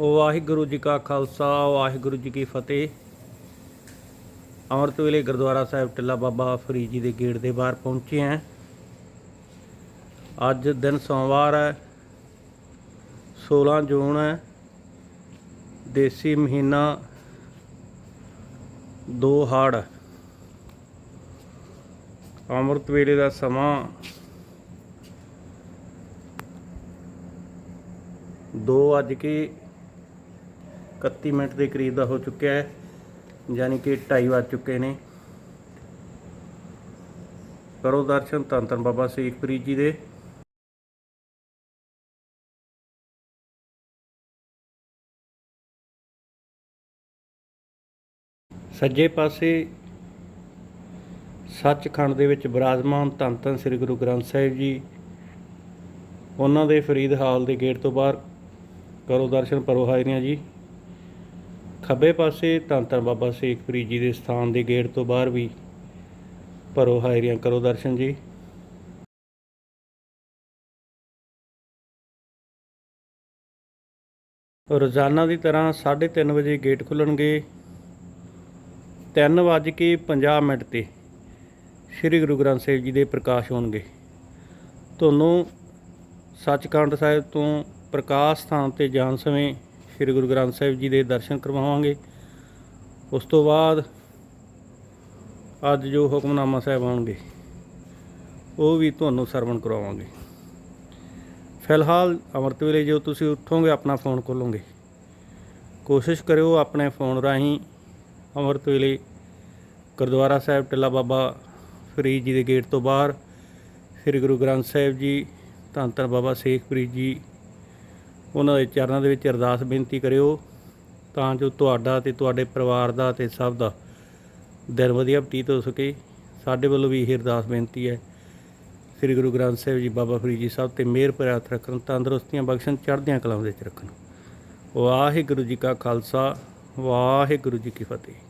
ਵਾਹਿਗੁਰੂ ਜੀ ਕਾ ਖਾਲਸਾ, ਵਾਹਿਗੁਰੂ ਜੀ ਕੀ ਫਤਿਹ। ਅੰਮ੍ਰਿਤ ਵੇਲੇ ਗੁਰਦੁਆਰਾ ਸਾਹਿਬ ਟਿੱਲਾ ਬਾਬਾ ਫਰੀਦ ਜੀ ਦੇ ਗੇਟ ਦੇ ਬਾਹਰ ਪਹੁੰਚੇ ਹਾਂ। ਅੱਜ ਦਿਨ ਸੋਮਵਾਰ ਹੈ 16 ਜੂਨ ਹੈ, ਦੇਸੀ ਮਹੀਨਾ ਦੋ ਹਾੜ ਅੰਮ੍ਰਿਤ ਵੇਲੇ ਦਾ ਸਮਾਂ ਦੋ ਅੱਜ ਕੇ 31 ਮਿੰਟ ਦੇ ਕਰੀਬ ਦਾ ਹੋ ਚੁੱਕਿਆ ਹੈ, ਯਾਨੀ ਕਿ 2:30 ਵੱਜ ਚੁੱਕੇ ਨੇ। ਕਰੋ ਦਰਸ਼ਨ ਧੰਨ ਧੰਨ ਬਾਬਾ ਸੇਖਪ੍ਰੀਤ ਜੀ ਦੇ। ਸੱਜੇ ਪਾਸੇ ਸੱਚਖੰਡ ਦੇ ਵਿੱਚ ਬਿਰਾਜਮਾਨ ਧੰਨ ਧੰਨ ਸ੍ਰੀ ਗੁਰੂ ਗ੍ਰੰਥ ਸਾਹਿਬ ਜੀ, ਉਹਨਾਂ ਦੇ ਫਰੀਦ ਹਾਲ ਦੇ ਗੇਟ ਤੋਂ ਬਾਹਰ। ਕਰੋ ਦਰਸ਼ਨ ਪਰੋ ਹਾਜ਼ਰੀਆਂ ਜੀ। ਖੱਬੇ ਪਾਸੇ ਧੰਨ ਧੰਨ ਬਾਬਾ ਸੇਖਪੁਰੀ ਜੀ ਦੇ ਸਥਾਨ ਦੇ ਗੇਟ ਤੋਂ ਬਾਹਰ ਵੀ ਭਰੋ ਹਾਜ਼ਰੀਆਂ ਕਰੋ ਦਰਸ਼ਨ ਜੀ। ਰੋਜ਼ਾਨਾ ਦੀ ਤਰ੍ਹਾਂ 3:30 ਵਜੇ ਗੇਟ ਖੁੱਲਣਗੇ 3 ਵੱਜ ਕੇ 50 ਮਿੰਟ ਤੇ ਸ੍ਰੀ ਗੁਰੂ ਗ੍ਰੰਥ ਸਾਹਿਬ ਜੀ ਦੇ ਪ੍ਰਕਾਸ਼ ਹੋਣਗੇ। ਤੁਹਾਨੂੰ ਸੱਚਖੰਡ ਸਾਹਿਬ ਤੋਂ ਪ੍ਰਕਾਸ਼ ਸਥਾਨ ਤੇ ਜਾਣ ਸਮੇਂ ਸ੍ਰੀ ਗੁਰੂ ਗ੍ਰੰਥ ਸਾਹਿਬ ਜੀ ਦੇ ਦਰਸ਼ਨ ਕਰਵਾਵਾਂਗੇ। ਉਸ ਤੋਂ ਬਾਅਦ ਅੱਜ ਜੋ ਹੁਕਮਨਾਮਾ ਸਾਹਿਬ ਆਉਣਗੇ, ਉਹ ਵੀ ਤੁਹਾਨੂੰ ਸਰਵਣ ਕਰਵਾਵਾਂਗੇ ਫਿਲਹਾਲ ਅੰਮ੍ਰਿਤ ਵੇਲੇ ਜੋ ਤੁਸੀਂ ਉੱਠੋਗੇ, ਆਪਣਾ ਫੋਨ ਖੋਲੋਗੇ। ਕੋਸ਼ਿਸ਼ ਕਰਿਓ ਆਪਣੇ ਫੋਨ ਰਾਹੀਂ ਅੰਮ੍ਰਿਤ ਵੇਲੇ ਗੁਰਦੁਆਰਾ ਸਾਹਿਬ, ਟਿੱਲਾ ਬਾਬਾ ਫਰੀਦ ਜੀ ਦੇ ਗੇਟ ਤੋਂ ਬਾਹਰ ਸ੍ਰੀ ਗੁਰੂ ਗ੍ਰੰਥ ਸਾਹਿਬ ਜੀ, ਧੰਨ ਧੰਨ ਬਾਬਾ ਸੇਖ ਫਰੀਦ ਜੀ ਉਹਨਾਂ ਦੇ ਚਰਨਾਂ ਦੇ ਵਿੱਚ ਅਰਦਾਸ ਬੇਨਤੀ ਕਰਿਓ ਤਾਂ ਜੋ ਤੁਹਾਡਾ ਤੇ ਤੁਹਾਡੇ ਪਰਿਵਾਰ ਦਾ ਤੇ ਸਭ ਦਾ ਦਿਨ ਵਧੀਆ ਬਤੀਤ ਹੋ ਸਕੇ। ਸਾਡੇ ਵੱਲੋਂ ਵੀ ਇਹ ਅਰਦਾਸ ਬੇਨਤੀ ਹੈ। ਸ੍ਰੀ ਗੁਰੂ ਗ੍ਰੰਥ ਸਾਹਿਬ ਜੀ, ਬਾਬਾ ਫਰੀਦ ਜੀ ਸਾਹਿਬ ਤੇ ਮਿਹਰ ਭਰਿਆ ਰੱਖਣ, ਤੰਦਰੁਸਤੀਆਂ ਬਖਸ਼ਣ, ਚੜ੍ਹਦੀਆਂ ਕਲਾਂ ਵਿੱਚ ਰੱਖਣ। ਵਾਹਿਗੁਰੂ ਜੀ ਕਾ ਖਾਲਸਾ, ਵਾਹਿਗੁਰੂ ਜੀ ਕੀ ਫਤਿਹ।